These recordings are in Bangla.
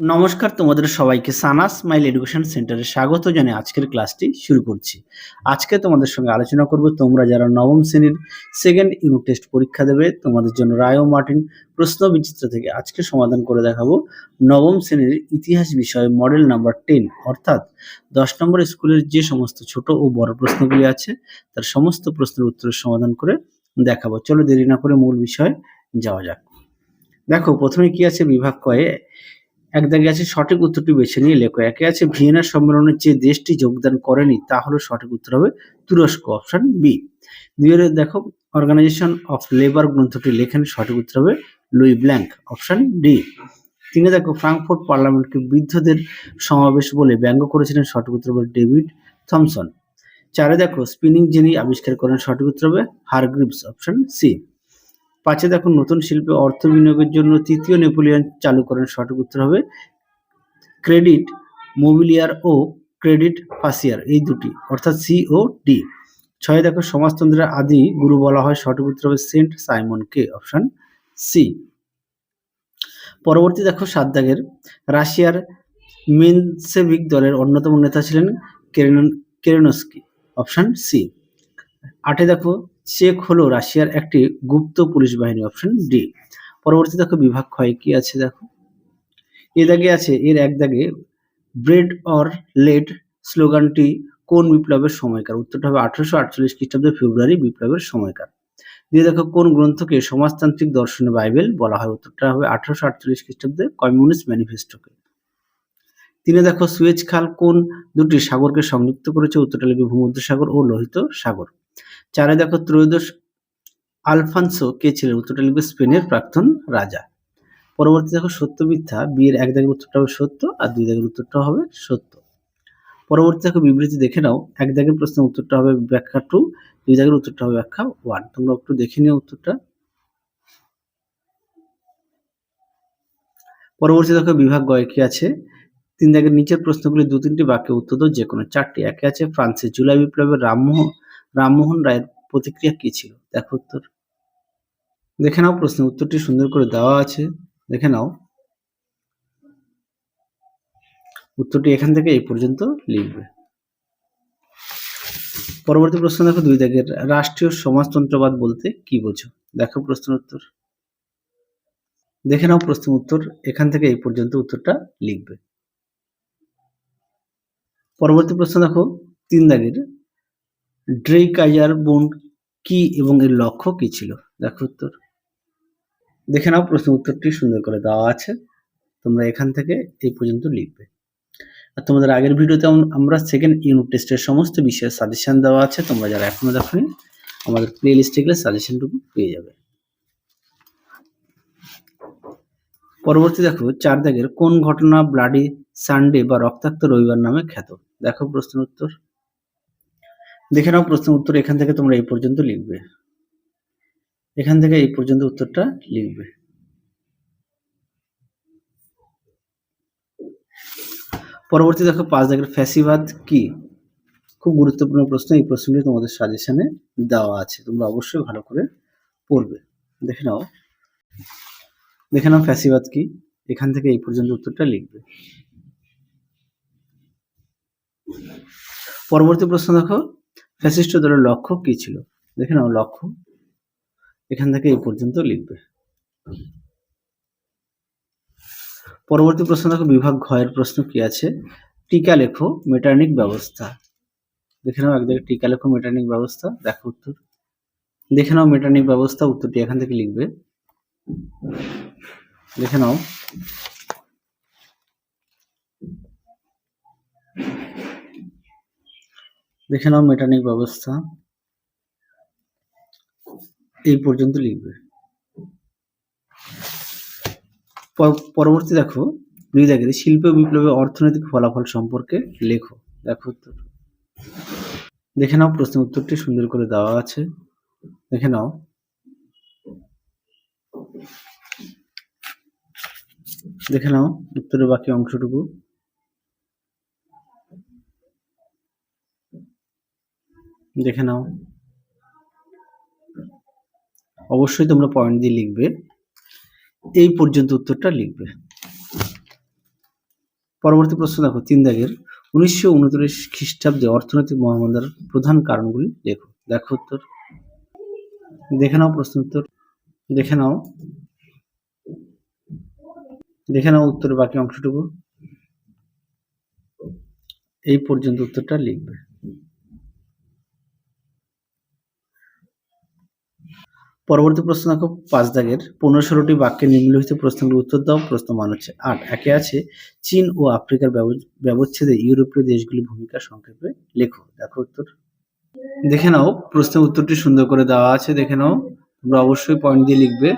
নমস্কার তোমাদের সবাইকে সানাস মাইল এডুকেশন সেন্টারে স্বাগত জানিয়ে আজকের ক্লাসটি শুরু করছি। আজকে তোমাদের সঙ্গে আলোচনা করব, তোমরা যারা নবম শ্রেণির সেকেন্ড ইউনিট টেস্ট পরীক্ষা দেবে, তোমাদের জন্য রায় মার্টিন প্রশ্ন বিচিত্র থেকে আজকে সমাধান করে দেখাবো নবম শ্রেণির ইতিহাস বিষয়ে মডেল নাম্বার টেন অর্থাৎ দশ নম্বর স্কুলের যে সমস্ত ছোট ও বড় প্রশ্নগুলি আছে, তার সমস্ত প্রশ্নের উত্তরের সমাধান করে দেখাবো। চলো দেরি না করে মূল বিষয়ে যাওয়া যাক। দেখো, প্রথমে কি আছে বিভাগ কয়ে এক দাগে আছে, সঠিক উত্তরটি বেছে নিয়ে লেখো। একে আছে, ভিয়েনা সম্মেলনে যে দেশটি যোগদান করেনি তা হলো সঠিক উত্তর হবে তুরস্ক, অপশন বি দুইয়ের দেখো অর্গানাইজেশন অফ লেবার গ্রন্থটি লেখেন, সঠিক উত্তর হবে লুই ব্ল্যাঙ্ক, অপশন ডি তিনি দেখো, ফ্রাঙ্কফোর্ট পার্লামেন্টকে বৃদ্ধদের সমাবেশ বলে ব্যঙ্গ করেছিলেন, সঠিক উত্তর হবে ডেভিড থমসন। চারে দেখো, স্পিনিং যিনি আবিষ্কার করেন, সঠিক উত্তর হবে হারগ্রিভস, অপশন সি পাঁচে দেখো নতুন শিল্পে অর্থ বিনিয়োগের জন্য তৃতীয় নেপোলিয়ন চালু করেন সঠিক উত্তর হবে ক্রেডিট, মোবিলিয়ার ও ক্রেডিট ফাসিয়ার, এই দুটি, অর্থাৎ সি ও ডি। ছয় দেখো, সমাজতন্ত্রের আদি গুরু বলা হয়, সঠিক উত্তর হবে সেন্ট সাইমন কে, অপশন সি। পরবর্তী দেখো, সাত দাগের, রাশিয়ার মেনসেভিক দলের অন্যতম নেতা ছিলেন কেরেন কেরেনস্কি, অপশন সি। আটে দেখো, চেক হলো রাশিয়ার একটি গুপ্ত পুলিশ বাহিনী অপশন ডি পরবর্তী দেখো বিভাগ ক্ষয় কি আছে দেখো? এ দাগে আছে, এর এক দাগে ব্রেড অর লেড স্লোগানটি কোন বিপ্লবের সময়কার? উত্তরটা হবে আঠারোশো আটচল্লিশ খ্রিস্টাব্দে ফেব্রুয়ারি বিপ্লবের সময়কার। দিয়ে দেখো কোন গ্রন্থকে সমাজতান্ত্রিক দর্শনে বাইবেল বলা হয়? উত্তরটা হবে আঠারোশো আটচল্লিশ খ্রিস্টাব্দে কমিউনিস্ট ম্যানিফেস্টোকে। তিনে দেখো সুয়েজ খাল কোন দুটি সাগরকে সংযুক্ত করেছে? উত্তরটা লিখবে ভূমধ্যসাগর ও লোহিত সাগর। চারে দেখো ত্রয়োদশ আলফানসো কে ছিলেন উত্তরটা লিখবে স্পেনের প্রাক্তন রাজা। পরবর্তী দেখো সত্য মিথ্যা বিয়ের এক দাগের উত্তরটা হবে সত্য আর দুই দাগের উত্তরটা হবে সত্য। পরবর্তী দেখো বিবৃতি দেখে নাও, এক দাগের প্রশ্নের উত্তরটা হবে ব্যাখ্যা টু দুই দাগের উত্তরটা হবে ব্যাখ্যা ওয়ান তোমরা একটু দেখে নিও উত্তরটা। পরবর্তী দেখো বিভাগ গয়ে কি আছে? তিন দাগের নিচের প্রশ্নগুলি দু তিনটি বাক্যে উত্তর দাও যে কোনো চারটি। একে আছে ফ্রান্সের জুলাই বিপ্লবের রামমোহন রামমোহন রায়ের প্রতিক্রিয়া কি ছিল? দেখো উত্তর। দেখে নাও প্রশ্নের উত্তরটি, সুন্দর করে দেওয়া আছে। দেখে নাও। উত্তরটি এখান থেকে এই পর্যন্ত লিখবে। পরবর্তী প্রশ্ন দেখো দুই দাগের। রাষ্ট্রীয় সমাজতন্ত্রবাদ বলতে কি বোঝো? দেখো প্রশ্ন উত্তর। দেখে নাও প্রশ্ন উত্তর, এখান থেকে এই পর্যন্ত উত্তরটা লিখবে। পরবর্তী প্রশ্ন দেখো তিন দাগের। ড্রেকাইজার বন্ড কি এবং এর লক্ষ্য কি ছিল? দেখো উত্তর। দেখে নাও প্রশ্ন উত্তরটি, সুন্দর করে দেওয়া আছে। তোমরা এখান থেকে এই পর্যন্ত লিখবে। আর তোমাদের আগের ভিডিওতে আমরা সেকেন্ড ইউনিট টেস্টের সমস্ত বিষয়ের সাজেশন দেওয়া আছে। তোমরা যারা এখনও দেখোনি, আমাদের প্লে লিস্টে গেলে সাজেশনটুকু পেয়ে যাবে। পরবর্তী দেখো চার দাগের কোন ঘটনা ব্লাডি সানডে বা রক্তাক্ত রবিবার নামে খ্যাত? দেখো প্রশ্ন উত্তর। দেখে নাও প্রশ্ন উত্তর এখান থেকে তোমরা এই পর্যন্ত লিখবে। এখান থেকে এই পর্যন্ত উত্তরটা লিখবে। পরবর্তী দেখো, পাঁচ দাগের ফ্যাসিবাদ কি? খুব গুরুত্বপূর্ণ প্রশ্ন, এই প্রশ্নটি তোমাদের সাজেশনে দেওয়া আছে। তোমরা অবশ্যই ভালো করে পড়বে। দেখে নাও। দেখে নাও ফ্যাসিবাদ কি। এখান থেকে এই পর্যন্ত উত্তরটা লিখবে। পরবর্তী প্রশ্ন দেখো ফ্যাসিস্ট দলের লক্ষ্য কি ছিল? দেখে নাও লক্ষ্য। এখান থেকে এই পর্যন্ত লিখবে। পরবর্তী প্রশ্ন দেখো, বিভাগ ঘয়ের প্রশ্ন কি আছে? টিকা লেখো মেটার্নিক ব্যবস্থা। দেখে নাও একদিকে টিকা লেখো মেটার্নিক ব্যবস্থা, দেখো উত্তর। দেখে নাও মেটার্নিক ব্যবস্থা, উত্তরটি এখান থেকে লিখবে। দেখে নাও। দেখে নাও মেটানিক ব্যবস্থা। এই পর্যন্ত লিখবে। পরবর্তী দেখো দুই দেখে শিল্প বিপ্লবের অর্থনৈতিক ফলাফল সম্পর্কে লেখো। দেখো উত্তর। দেখে নাও প্রশ্ন উত্তরটি, সুন্দর করে দেওয়া আছে। দেখে নাও। দেখে নাও উত্তরের বাকি অংশটুকু। দেখে নাও। অবশ্যই তোমরা পয়েন্ট দিয়ে লিখবে। এই পর্যন্ত উত্তরটা লিখবে। পরবর্তী প্রশ্ন দেখো, তিন দাগের। উনিশশো উনত্রিশ খ্রিস্টাব্দে অর্থনৈতিক মহামন্দার প্রধান কারণগুলি লেখো। দেখো উত্তর। দেখে নাও প্রশ্ন উত্তর। দেখে নাও। দেখে নাও উত্তরের বাকি অংশটুকু। এই পর্যন্ত উত্তরটা লিখবে। পরবর্তী প্রশ্ন দেখো, পাঁচ দাগের পনেরো ষোলোটি বাক্যে নিম্নলিখিত প্রশ্নগুলোর উত্তর দাও, প্রশ্ন মান হচ্ছে আট। একে আছে চীন ও আফ্রিকার ব্যবচ্ছেদে ইউরোপীয় দেশগুলির ভূমিকা সংক্ষেপে লেখো। দেখো উত্তর। দেখে নাও, প্রশ্নের উত্তরটি সুন্দর করে দেওয়া আছে, দেখে নাও, তোমরা অবশ্যই পয়েন্ট দিয়ে লিখবে।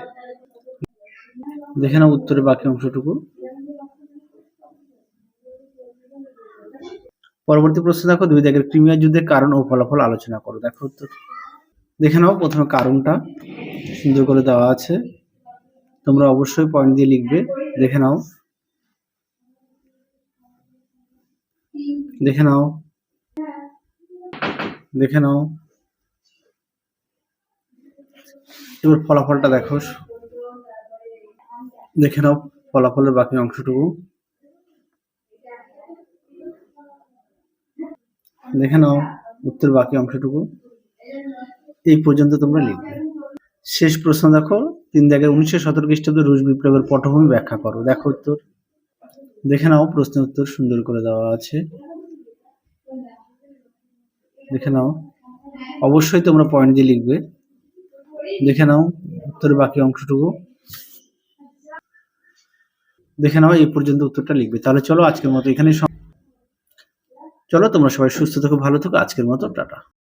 দেখে নাও উত্তরের বাকি অংশটুকু। পরবর্তী প্রশ্ন দেখো, দুই দাগের ক্রিমিয়া যুদ্ধের কারণ ও ফলাফল আলোচনা করো। দেখো উত্তর। দেখে নাও প্রথমে কারণটা। সুন্দর করে দেওয়া আছে। তোমরা অবশ্যই পয়েন্ট দিয়ে লিখবে। দেখে নাও। দেখে নাও। দেখে নাও। এবার ফলাফলটা দেখো। দেখে নাও ফলাফলের বাকি অংশটুকু। দেখে নাও উত্তর বাকি অংশটুকু। এই পর্যন্ত তোমরা লিখবে। শেষ প্রশ্ন দেখো, তিন দাগের উনিশশো সতেরো খ্রিস্টাব্দে রুশ বিপ্লবের পটভূমি ব্যাখ্যা করো। দেখো উত্তর। দেখে নাও, প্রশ্নের উত্তর সুন্দর করে দেওয়া আছে। দেখে নাও। অবশ্যই তোমরা পয়েন্ট দিয়ে লিখবে। দেখে নাও উত্তরের বাকি অংশটুকু। দেখে নাও, এই পর্যন্ত উত্তরটা লিখবে। তাহলে চলো আজকের মতো এখানেই সম- চলো, তোমরা সবাই সুস্থ থেকো, ভালো থেকো। আজকের মতো টাটা।